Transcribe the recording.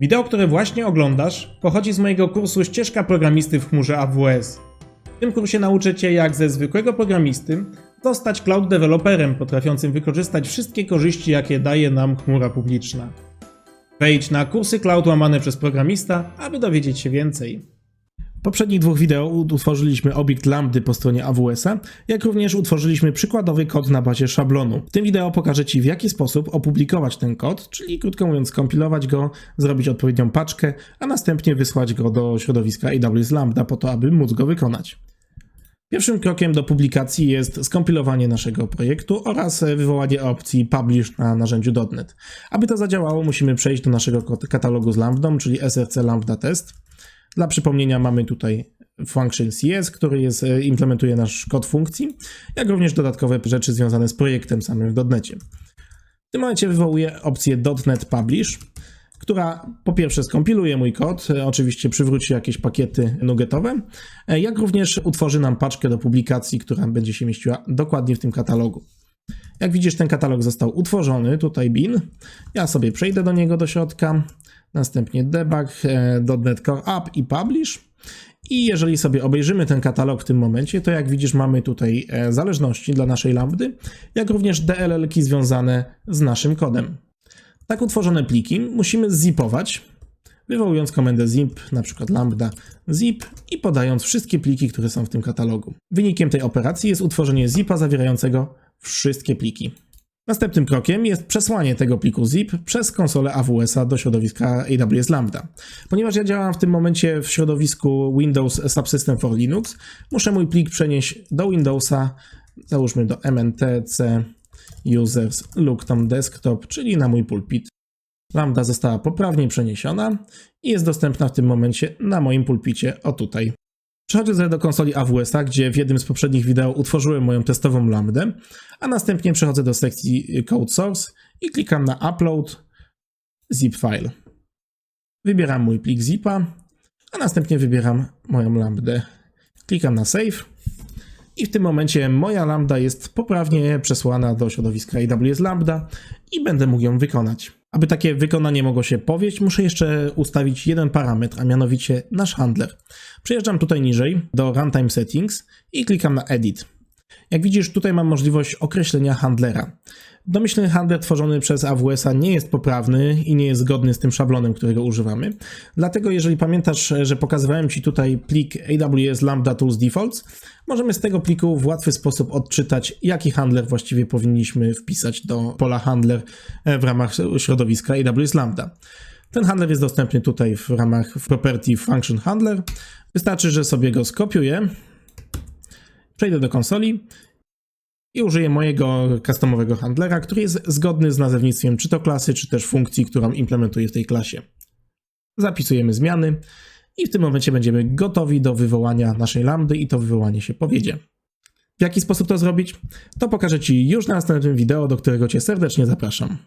Wideo, które właśnie oglądasz, pochodzi z mojego kursu Ścieżka Programisty w chmurze AWS. W tym kursie nauczę Cię, jak ze zwykłego programisty zostać cloud developerem potrafiącym wykorzystać wszystkie korzyści, jakie daje nam chmura publiczna. Wejdź na kursy cloud łamane przez programista, aby dowiedzieć się więcej. Poprzednich dwóch wideo utworzyliśmy obiekt lambdy po stronie AWS-a, jak również utworzyliśmy przykładowy kod na bazie szablonu. W tym wideo pokażę Ci w jaki sposób opublikować ten kod, czyli krótko mówiąc skompilować go, zrobić odpowiednią paczkę, a następnie wysłać go do środowiska AWS Lambda po to, aby móc go wykonać. Pierwszym krokiem do publikacji jest skompilowanie naszego projektu oraz wywołanie opcji Publish na narzędziu .NET. Aby to zadziałało, musimy przejść do naszego katalogu z lambdą, czyli src lambda test. Dla przypomnienia mamy tutaj function CS, który jest, e, implementuje nasz kod funkcji, jak również dodatkowe rzeczy związane z projektem samym w .NETie. W tym momencie wywołuję opcję .NET Publish, która po pierwsze skompiluje mój kod, e, oczywiście przywróci jakieś pakiety nugetowe, e, jak również utworzy nam paczkę do publikacji, która będzie się mieściła dokładnie w tym katalogu. Jak widzisz, ten katalog został utworzony, tutaj bin. Ja sobie przejdę do niego do środka, następnie debug, e, .NET Core App i Publish. I jeżeli sobie obejrzymy ten katalog w tym momencie, to jak widzisz mamy tutaj e, zależności dla naszej lambdy, jak również DLL-ki związane z naszym kodem. Tak utworzone pliki musimy zipować, wywołując komendę zip, na przykład lambda zip i podając wszystkie pliki, które są w tym katalogu. Wynikiem tej operacji jest utworzenie zipa zawierającego wszystkie pliki. Następnym krokiem jest przesłanie tego pliku zip przez konsolę AWS-a do środowiska AWS Lambda. Ponieważ ja działam w tym momencie w środowisku Windows Subsystem for Linux, muszę mój plik przenieść do Windowsa, załóżmy do mntc users look tam desktop, czyli na mój pulpit. Lambda została poprawnie przeniesiona i jest dostępna w tym momencie na moim pulpicie o tutaj. Przechodzę sobie do konsoli AWS-a, gdzie w jednym z poprzednich wideo utworzyłem moją testową lambdę, a następnie przechodzę do sekcji Code Source i klikam na Upload zip file. Wybieram mój plik zipa, a następnie wybieram moją lambdę. Klikam na Save i w tym momencie moja lambda jest poprawnie przesłana do środowiska AWS Lambda i będę mógł ją wykonać. Aby takie wykonanie mogło się powieść, muszę jeszcze ustawić jeden parametr, a mianowicie nasz handler. Przejeżdżam tutaj niżej do Runtime Settings i klikam na Edit. Jak widzisz, tutaj mam możliwość określenia handlera. Domyślny handler tworzony przez AWS-a nie jest poprawny i nie jest zgodny z tym szablonem, którego używamy. Dlatego, jeżeli pamiętasz, że pokazywałem Ci tutaj plik AWS Lambda Tools Defaults, możemy z tego pliku w łatwy sposób odczytać, jaki handler właściwie powinniśmy wpisać do pola handler w ramach środowiska AWS Lambda. Ten handler jest dostępny tutaj w ramach Property Function Handler. Wystarczy, że sobie go skopiuję, przejdę do konsoli i użyję mojego customowego handlera, który jest zgodny z nazewnictwem czy to klasy, czy też funkcji, którą implementuję w tej klasie. Zapisujemy zmiany i w tym momencie będziemy gotowi do wywołania naszej lambdy i to wywołanie się powiedzie. W jaki sposób to zrobić? To pokażę Ci już na następnym wideo, do którego Cię serdecznie zapraszam.